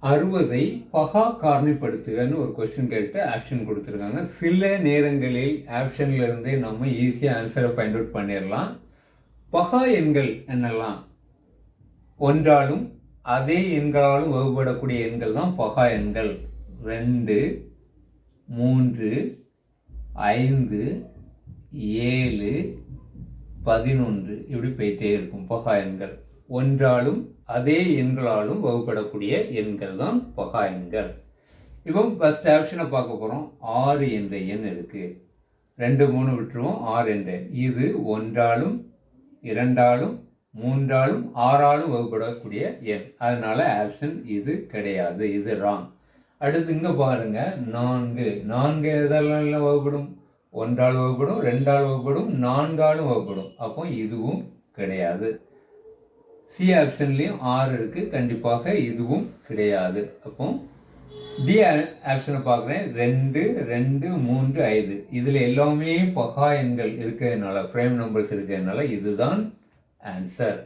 அறுபதை பகா காரணிப்படுத்துகன்னு ஒரு கொஸ்டின் கேட்டு ஆப்ஷன் கொடுத்துருக்காங்க. சில நேரங்களில் ஆப்ஷன்லேருந்தே நம்ம ஈஸியாக ஆன்சரை ஃபைண்ட் அவுட் பண்ணிடலாம் பகா எண்கள் என்னெல்லாம்? ஒன்றாலும் அதே எண்களாலும் வகுப்படக்கூடிய எண்கள் தான் பகா எண்கள். ரெண்டு மூன்று ஐந்து ஏழு பதினொன்று. இப்படி போயிட்டே இருக்கும் பகா எண்கள். ஒன்றாலும் அதே எண்களாலும் வகுப்படக்கூடிய எண்கள் தான் பகா எண்கள். இப்போ ஃபஸ்ட் ஆப்ஷனை பார்க்க போகிறோம் ஆறு என்ற எண் இருக்குது ரெண்டு மூணு விட்டுருவோம். ஆறு என்ற எண். இது ஒன்றாலும் இரண்டாலும் மூன்றாலும் ஆறாலும் வகுப்படக்கூடிய எண். அதனால் ஆப்ஷன் இது கிடையாது. இது ராங் அடுத்து இங்கே பாருங்க. நான்கு. நான்கு எதெல்லாம் வகுப்படும்? ஒன்றால் வகுப்படும் ரெண்டால் வகுப்படும் நான்காலும் வகுப்படும். அப்போ இதுவும் கிடையாது. சி ஆப்ஷன்லேயும் ஆறு இருக்குது கண்டிப்பாக இதுவும் கிடையாது. அப்போ டி ஆப்ஷனை பார்க்குறேன். ரெண்டு ரெண்டு மூன்று ஐந்து. இதில் எல்லாமே பகா எண்கள் இருக்கிறதுனால ஃப்ரேம் நம்பர்ஸ் இருக்கிறதுனால இதுதான் ஆன்சர்